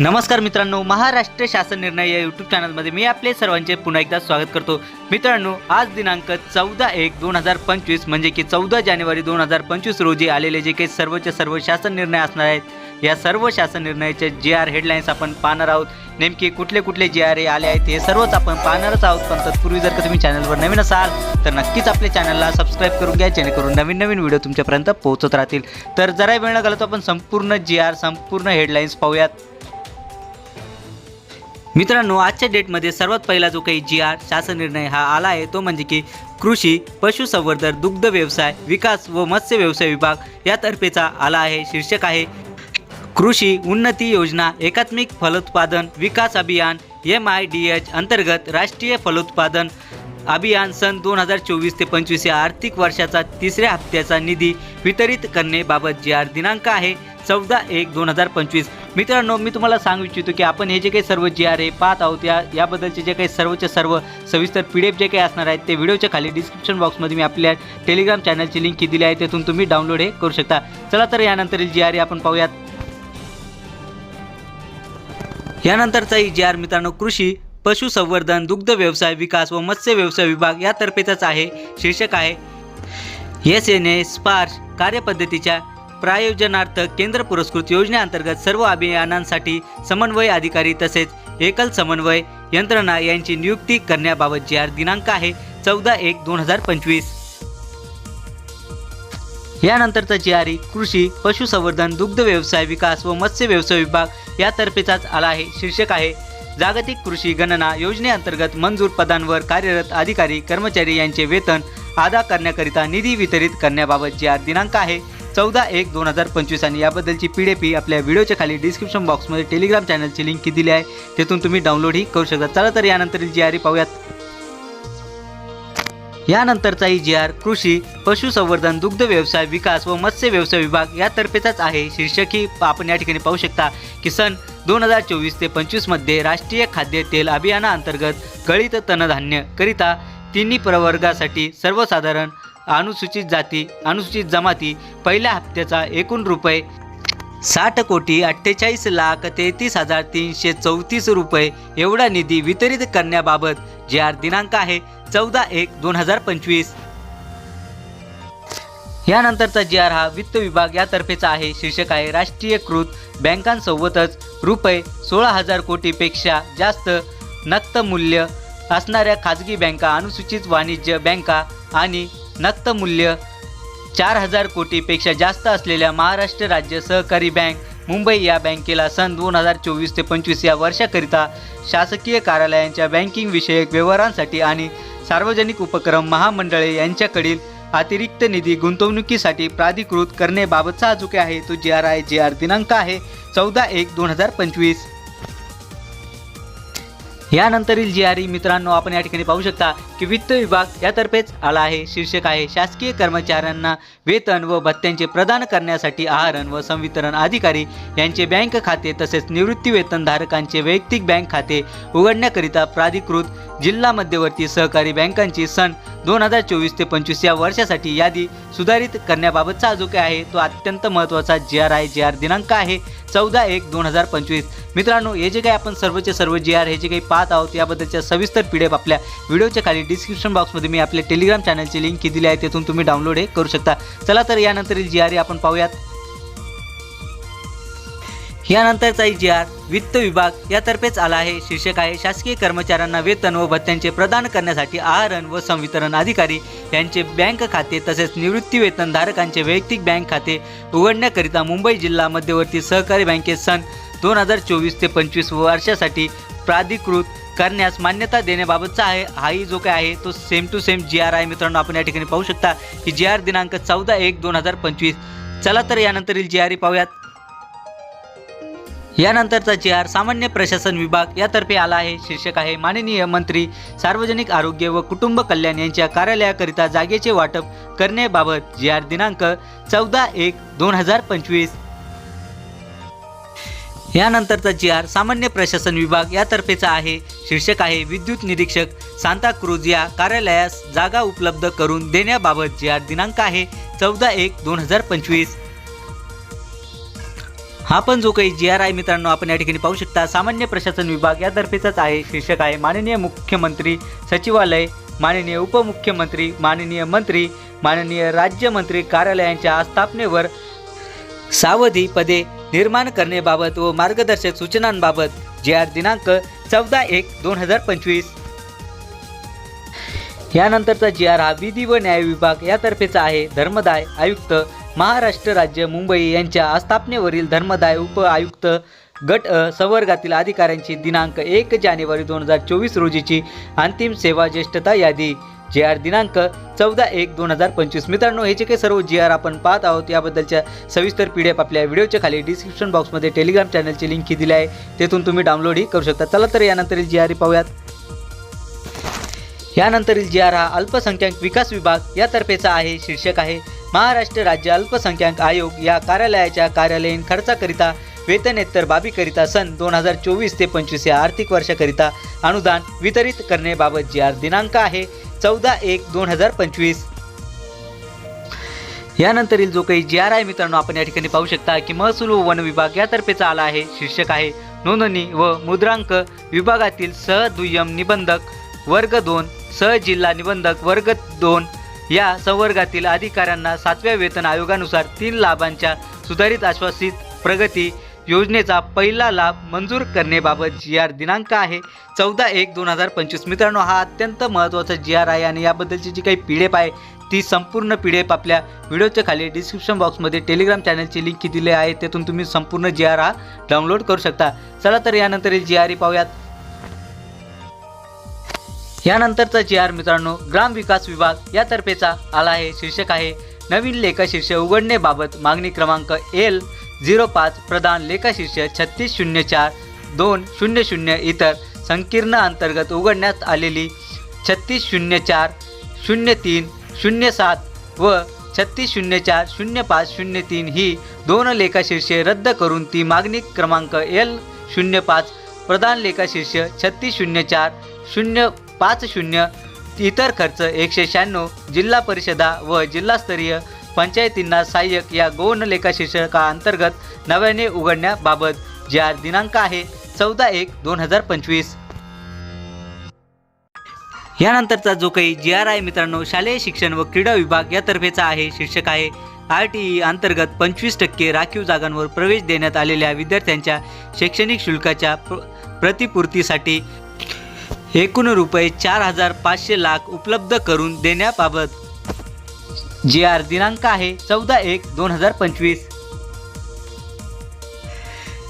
नमस्कार मित्रांनो महाराष्ट्र शासन निर्णय या यूट्यूब चॅनलमध्ये मी आपले सर्वांचे पुन्हा एकदा स्वागत करतो. मित्रांनो आज दिनांक चौदा एक दोन हजार पंचवीस म्हणजे की चौदा जानेवारी दोन हजार पंचवीस रोजी आलेले जे काही सर्वच्या सर्व शासन निर्णय असणार आहेत या सर्व शासन निर्णयाचे जे आर हेडलाईन्स आपण पाहणार आहोत. नेमके कुठले कुठले जे आर आले आहेत हे सर्वच आपण पाहणारच आहोत. पण तत्पूर्वी जर का तुम्ही चॅनलवर नवीन असाल तर नक्कीच आपल्या चॅनलला सबस्क्राईब करून घ्या जेणेकरून नवीन नवीन व्हिडिओ तुमच्यापर्यंत पोहोचत राहतील. तर जरा वेळ न घालवता आपण संपूर्ण जी आर संपूर्ण हेडलाईन्स पाहूयात. मित्रांनो आजच्या डेटमध्ये सर्वात पहिला जो काही जी आर शासन निर्णय हा आला आहे तो म्हणजे की कृषी पशुसंवर्धन दुग्ध व्यवसाय विकास व मत्स्य व्यवसाय विभाग यातर्फेचा आला आहे. शीर्षक आहे कृषी उन्नती योजना एकात्मिक फलोत्पादन विकास अभियान एम आय डी एच अंतर्गत राष्ट्रीय फलोत्पादन अभियान सन दोन हजार चोवीस ते पंचवीस या आर्थिक वर्षाचा तिसऱ्या हप्त्याचा निधी वितरित करण्याबाबत जी आर दिनांक आहे. चौदा एक दोन हजार पंचवीस. मित्रांनो मी तुम्हाला सांगू इच्छितो की आपण हे जे काही सर्व जी आर ए पाहत आहोत या याबद्दलचे जे काही सर्वच्या सर्व सविस्तर पी डी एफ जे काही असणार आहेत ते व्हिडिओच्या खाली डिस्क्रिप्शन बॉक्समध्ये मी आपल्या टेलिग्राम चॅनलची लिंक दिली आहे तेथून तुम्ही डाउनलोड हे करू शकता. चला तर यानंतरील जी आर ए आपण पाहूयात. यानंतरचा जी आर मित्रांनो कृषी पशुसंवर्धन दुग्ध व्यवसाय विकास व मत्स्य व्यवसाय विभाग यातर्फेचाच आहे शीर्षक आहे. एस एन ए स्पार्श कार्यपद्धतीच्या प्रायोजनार्थ केंद्र पुरस्कृत योजनेअंतर्गत सर्व अभियानांसाठी समन्वय अधिकारी तसेच एकल समन्वय यंत्रणा यांची नियुक्ती करण्याबाबत जी आर दिनांक आहे चौदा एक दोन हजार पंचवीस. यानंतरचा जी आर कृषी पशुसंवर्धन दुग्ध व्यवसाय विकास व मत्स्य व्यवसाय विभाग यातर्फेचाच आला आहे शीर्षक आहे जागतिक कृषी गणना योजनेअंतर्गत मंजूर पदांवर कार्यरत अधिकारी कर्मचारी यांचे वेतन अदा करण्याकरिता निधी वितरित करण्याबाबत जी आर दिनांक आहे चौदा एक दोन हजार पंचवीस आणि याबद्दलची पी डी पी आपल्या व्हिडिओच्या खाली डिस्क्रिप्शन बॉक्समध्ये टेलिग्राम चॅनलची लिंक दिली आहे. तिथून तुम्ही डाउनलोडही करू शकता. चला तर यानंतरील जी आर पाहूयात. यानंतरचाही जी आर कृषी पशुसंवर्धन दुग्ध व्यवसाय विकास व मत्स्य व्यवसाय विभाग यातर्फेचाच आहे. शीर्षकही आपण या ठिकाणी पाहू शकता की सन दोन हजार चोवीस ते पंचवीसमध्ये राष्ट्रीय खाद्य तेल अभियानाअंतर्गत गळीत तणधान्य करिता तिन्ही प्रवर्गासाठी सर्वसाधारण अनुसूचित जाती अनुसूचित जमाती पहिल्या हप्त्याचा एकूण रुपये साठ कोटी अठ्ठेचाळीस लाख तेहतीस हजार तीनशे चौतीस रुपये एवढा निधी वितरित करण्याबाबत जे आर दिनांक आहे चौदा एक दोन हजार पंचवीस. यानंतरचा जी आर हा वित्त विभाग यातर्फेचा आहे. शीर्षक आहे राष्ट्रीयकृत बँकांसोबतच रुपये सोळा हजार कोटीपेक्षा जास्त नक्त मूल्य असणाऱ्या खाजगी बँका अनुसूचित वाणिज्य बँका आणि नक्त मूल्य चार हजार कोटीपेक्षा जास्त असलेल्या महाराष्ट्र राज्य सहकारी बँक मुंबई या बँकेला सन दोन हजार चोवीस ते पंचवीस या वर्षाकरिता शासकीय कार्यालयांच्या बँकिंग विषयक व्यवहारांसाठी आणि सार्वजनिक उपक्रम महामंडळे यांच्याकडील अतिरिक्त निधी गुंतवणुकीसाठी प्राधिकृत करण्याबाबतचा हा जो आहे. तो G R I G R दिनांक आहे चौदा एक दोन हजार पंचवीस. यानंतरील जी आर ई मित्रांनो आपण या ठिकाणी पाहू शकता की वित्त विभाग यातर्फेच आला आहे. शीर्षक आहे शासकीय कर्मचाऱ्यांना वेतन व भत्त्यांचे प्रदान करण्यासाठी आहरण व संवितरण अधिकारी यांचे बँक खाते तसेच निवृत्ती वेतनधारकांचे वैयक्तिक बँक खाते उघडण्याकरिता प्राधिकृत जिल्हा मध्यवर्ती सहकारी बँकांची सन दोन हजार चोवीस ते पंचवीस या वर्षासाठी यादी सुधारित करण्याबाबतचा जो काही आहे तो अत्यंत महत्त्वाचा G R I G R दिनांक आहे. चौदा एक दोन हजार पंचवीस. मित्रांनो हे जे काही आपण सर्वचे सर्व जी आर हे जे काही पाहत आहोत याबद्दलच्या सविस्तर पी डी एफ आपल्या व्हिडिओच्या खाली डिस्क्रिप्शन बॉक्समध्ये मी आपल्या टेलिग्राम चॅनलची लिंक दिली आहे तिथून तुम्ही डाउनलोड हे करू शकता. चला तर यानंतरील जी आर आपण पाहूयात. यानंतरचा जी आर वित्त विभाग यातर्फेच आला आहे. शीर्षक आहे शासकीय कर्मचाऱ्यांना वेतन व भत्त्यांचे प्रदान करण्यासाठी आहरण व संवितरण अधिकारी यांचे बँक खाते तसेच निवृत्ती वेतनधारकांचे वैयक्तिक बँक खाते उघडण्याकरिता मुंबई जिल्हा मध्यवर्ती सहकारी बँकेत सन दोन हजार चोवीस ते पंचवीस वर्षासाठी प्राधिकृत करण्यास मान्यता देण्याबाबतचा आहे. हाही जो काय आहे तो same to same G R आहे. मित्रांनो आपण या ठिकाणी पाहू शकता की जी आर दिनांक चौदा एक दोन हजार पंचवीस. चला तर यानंतरील जी आर पाहूयात. यानंतरचा जी आर सामान्य प्रशासन विभाग यातर्फे आला आहे. शीर्षक आहे माननीय मंत्री सार्वजनिक आरोग्य व कुटुंब कल्याण यांच्या कार्यालयाकरिता जागेचे वाटप करण्याबाबत जी आर दिनांक चौदा एक दोन हजार पंचवीस. यानंतरचा जी आर सामान्य प्रशासन विभाग यातर्फेचा आहे. शीर्षक आहे विद्युत निरीक्षक सांताक्रूज या कार्यालयास जागा उपलब्ध करून देण्याबाबत जी आर दिनांक आहे चौदा एक दोन हजार पंचवीस. हा पण जो काही जी आर आय मित्रांनो आपण या ठिकाणी पाहू शकता. सामान्य प्रशासन विभाग यातर्फेचाच आहे. शीर्षक आहे माननीय मुख्यमंत्री सचिवालय माननीय उपमुख्यमंत्री माननीय मंत्री माननीय राज्यमंत्री कार्यालयांच्या स्थापनेवर सावधी पदे निर्माण करण्याबाबत व मार्गदर्शक सूचनांबाबत जे आर दिनांक चौदा एक दोन हजार पंचवीस. यानंतरचा जी आर हा विधी व न्याय विभाग यातर्फेचा आहे. धर्मदाय आयुक्त महाराष्ट्र राज्य मुंबई यांच्या स्थापनेवरील धर्मदाय उप आयुक्त गट अ संवर्गातील अधिकाऱ्यांची दिनांक एक जानेवारी दोन हजार चोवीस रोजीची अंतिम सेवा ज्येष्ठता यादी. जे आर दिनांक चौदा एक दोन हजार पंचवीस. मित्रांनो हे जे काही सर्व जी आर आपण पाहत आहोत याबद्दलच्या सविस्तर पी डी एफ आपल्या व्हिडिओच्या खाली डिस्क्रिप्शन बॉक्समध्ये टेलिग्राम चॅनलची लिंक ही दिली आहे. तेथून तुम्ही डाउनलोडही करू शकता. चला तर यानंतरील जी आर पाहूयात. यानंतरील जी आर हा अल्पसंख्याक विकास विभाग यातर्फेचा आहे शीर्षक आहे. महाराष्ट्र राज्य अल्पसंख्याक आयोग या कार्यालयाच्या कार्यालयीन खर्चाकरिता वेतनेत्तर बाबीकरिता सन दोन हजार चोवीस ते पंचवीस या आर्थिक वर्षाकरिता अनुदान वितरित करण्याबाबत जी आर दिनांक आहे चौदा एक दोन हजार पंचवीस. यानंतरील जो काही जी आर आहे मित्रांनो आपण या ठिकाणी पाहू शकता की महसूल व वन विभाग यातर्फेचा आला आहे शीर्षक आहे नोंदणी व मुद्रांक विभागातील सहदुय्यम निबंधक वर्ग दोन सहजिल्हा निबंधक वर्ग दोन या संवर्गातील अधिकाऱ्यांना सातव्या वेतन आयोगानुसार तीन लाभांच्या सुधारित आश्वासित प्रगती योजनेचा पहिला लाभ मंजूर करण्याबाबत जी आर दिनांक आहे चौदा एक दोन हजार पंचवीस. मित्रांनो हा अत्यंत महत्त्वाचा जी आर आहे आणि याबद्दलची जी काही पीडेप आहे ती संपूर्ण पी डी एफ आपल्या व्हिडिओच्या खाली डिस्क्रिप्शन बॉक्समध्ये टेलिग्राम चॅनलची लिंक दिली आहे. त्यातून तुम्ही संपूर्ण जी आर हा डाउनलोड करू शकता. चला तर यानंतर जी आर पाहूयात. यानंतरचा जी आर मित्रांनो ग्राम विकास विभाग यातर्फेचा आला आहे शीर्षक आहे नवीन लेखाशीर्ष उघडण्याबाबत मागणी क्रमांक एल झिरो पाच प्रदान लेखाशीर्ष छत्तीस शून्य चार दोन शून्य शून्य इतर संकीर्ण अंतर्गत उघडण्यात आलेली छत्तीस शून्य चार शून्य तीन शून्य सात व छत्तीस शून्य चार शून्य पाच शून्य तीन ही दोन लेखाशीर्षे रद्द करून ती मागणी क्रमांक एल शून्य पाच प्रधान लेखाशीर्ष छत्तीस शून्य चार शून्य पाच शून्य इतर खर्च एकशे शहाण्णव जिल्हा परिषदा व जिल्हास्तरीय पंचायतींना सहाय्यक या गौण लेखाशीर्षकाअंतर्गत नव्याने उघडण्याबाबत जे आर दिनांक आहे चौदा एक दोन हजार पंचवीस. यानंतरचा जो काही जी आर आय मित्रांनो शालेय शिक्षण व क्रीडा विभाग यातर्फेचा आहे शीर्षक आहे आर टी ई अंतर्गत पंचवीस टक्के राखीव जागांवर प्रवेश देण्यात आलेल्या विद्यार्थ्यांच्या शैक्षणिक शुल्काच्या प्र प्रतिपूर्तीसाठी एकूण रुपये चार हजार पाचशे लाख उपलब्ध करून देण्याबाबत. जी आर दिनांक आहे चौदा एक दोन हजार पंचवीस.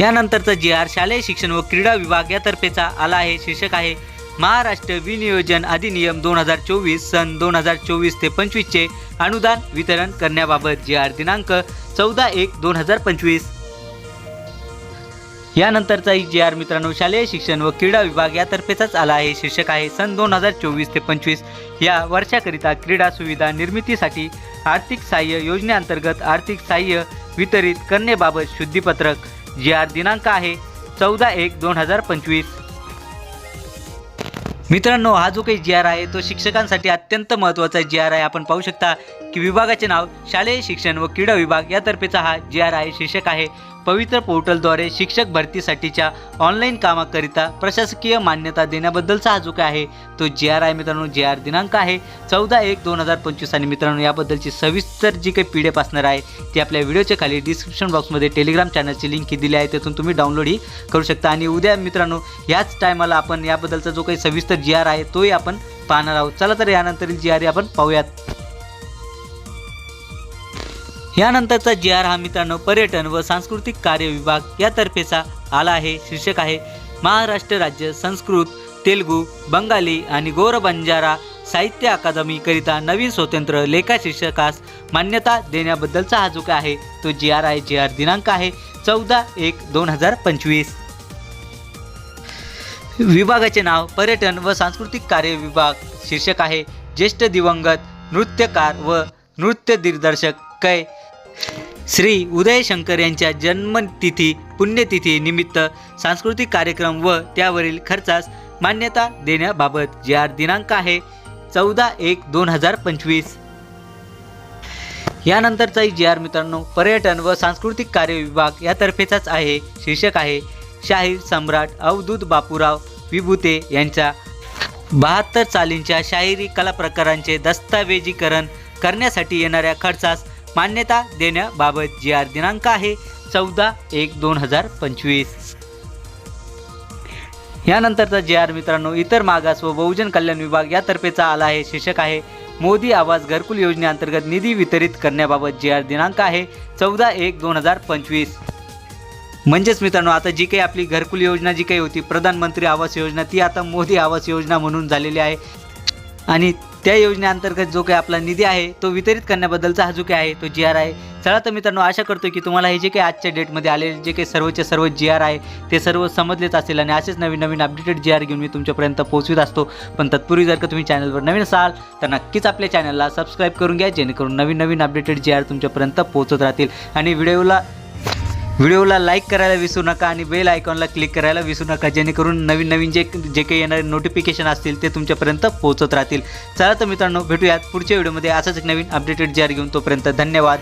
यानंतरचा जी आर शालेय शिक्षण व क्रीडा विभाग यातर्फेचा आला आहे शीर्षक आहे महाराष्ट्र विनियोजन अधिनियम दोन हजार चोवीस सन दोन हजार चोवीस ते पंचवीसचे अनुदान वितरण करण्याबाबत जी आर दिनांक चौदा एक दोन हजार पंचवीस. यानंतरचा जी आर मित्रांनो शालेय शिक्षण व क्रीडा विभाग यातर्फेचाच आला आहे. शीर्षक आहे सन दोन हजार चोवीस ते पंचवीस या वर्षाकरिता क्रीडा सुविधा निर्मितीसाठी आर्थिक सहाय्य योजनेअंतर्गत आर्थिक सहाय्य वितरित करण्याबाबत शुद्धीपत्रक जी आर दिनांक आहे चौदा एक दोन हजार पंचवीस. मित्रांनो हा जो काही जी आर आहे तो शिक्षकांसाठी अत्यंत महत्त्वाचा जी आर आहे. आपण पाहू शकता की विभागाचे नाव शालेय शिक्षण व क्रीडा विभाग यातर्फेचा हा जी आर आहे शीर्षक आहे. पवित्र पोर्टलद्वारे शिक्षक भरतीसाठीच्या ऑनलाईन कामाकरिता प्रशासकीय मान्यता देण्याबद्दलचा हा जो काय आहे तो जी आर आहे मित्रांनो जी आर दिनांक आहे. चौदा एक दोन हजार पंचवीस आणि मित्रांनो याबद्दलची सविस्तर जी काही पी डी एफ असणार आहे ती आपल्या व्हिडिओच्या खाली डिस्क्रिप्शन बॉक्समध्ये टेलिग्राम चॅनलची लिंक ही दिली आहे तिथून तुम्ही डाउनलोडही करू शकता. आणि उद्या मित्रांनो याच टायमाला आपण याबद्दलचा जो काही सविस्तर जी आर आहे तोही आपण पाहणार आहोत. चला तर यानंतरील जी आर आपण पाहूयात. यानंतरचा जी आर हा मित्रांनो पर्यटन व सांस्कृतिक कार्य विभाग यातर्फेचा आला आहे शीर्षक आहे महाराष्ट्र राज्य संस्कृत तेलुगू बंगाली आणि गोर बंजारा साहित्य अकादमीकरिता नवीन स्वतंत्र लेखा शीर्षकास मान्यता देण्याबद्दलचा हा जो काय आहे तो G R I G R दिनांक आहे चौदा एक दोन हजार पंचवीस. विभागाचे नाव पर्यटन व सांस्कृतिक कार्य विभाग शीर्षक आहे ज्येष्ठ दिवंगत नृत्यकार व नृत्य दिग्दर्शक कै श्री उदयशंकर यांच्या जन्मतिथी पुण्यतिथी निमित्त सांस्कृतिक कार्यक्रम व त्यावरील खर्चास मान्यता देण्याबाबत जे आर दिनांक आहे चौदा एक दोन हजार पंचवीस. यानंतरचाही जी आर मित्रांनो पर्यटन व सांस्कृतिक कार्य विभाग यातर्फेचाच आहे शीर्षक आहे शाहीर सम्राट अवधूत बापूराव विभूते यांच्या बहात्तर चालींच्या शाहिरी कला प्रकारांचे दस्तऐवजीकरण करण्यासाठी येणाऱ्या खर्चास मान्यता देण्याबाबत जी आर दिनांक आहे चौदा एक दोन हजार पंचवीस. यानंतरचा जे आर मित्रांनो इतर मागास व बहुजन कल्याण विभाग यातर्फेचा आला आहे शीर्षक आहे मोदी आवास घरकुल योजनेअंतर्गत निधी वितरित करण्याबाबत जे आर दिनांक आहे चौदा एक दोन हजार पंचवीस. म्हणजेच मित्रांनो आता जी काही आपली घरकुल योजना जी काही होती प्रधानमंत्री आवास योजना ती आता मोदी आवास योजना म्हणून झालेली आहे. आणि त्या योजनेअंतर्गत जो काही आपला निधी आहे तो वितरित करण्याबद्दलचा हा जो काही आहे तो जी आर आहे. चला तर मित्रांनो आशा करतो की तुम्हाला हे जे काही आजच्या डेटमध्ये आलेले जे काही सर्वचे सर्व जी आर आहे ते सर्व समजलेच असेल आणि असेच नवीन नवीन अपडेटेड जी आर घेऊन मी तुमच्यापर्यंत पोहोचवित असतो. पण तत्पूर्वी जर का तुम्ही चॅनलवर नवीन असाल तर नक्कीच आपल्या चॅनलला सबस्क्राईब करून घ्या जेणेकरून नवीन नवीन अपडेटेड जी आर तुमच्यापर्यंत पोहोचत राहतील. आणि व्हिडिओला व्हिडिओला लाईक करायला विसरू नका आणि बेल आयकॉनला क्लिक करायला विसरू नका जेणेकरून नवीन नवीन जे जे काही येणारे नोटिफिकेशन असतील ते तुमच्यापर्यंत पोहोचत राहतील. चला तर मित्रांनो भेटूयात पुढच्या व्हिडिओमध्ये. असंच एक नवीन अपडेटेड जार घेऊन तोपर्यंत धन्यवाद.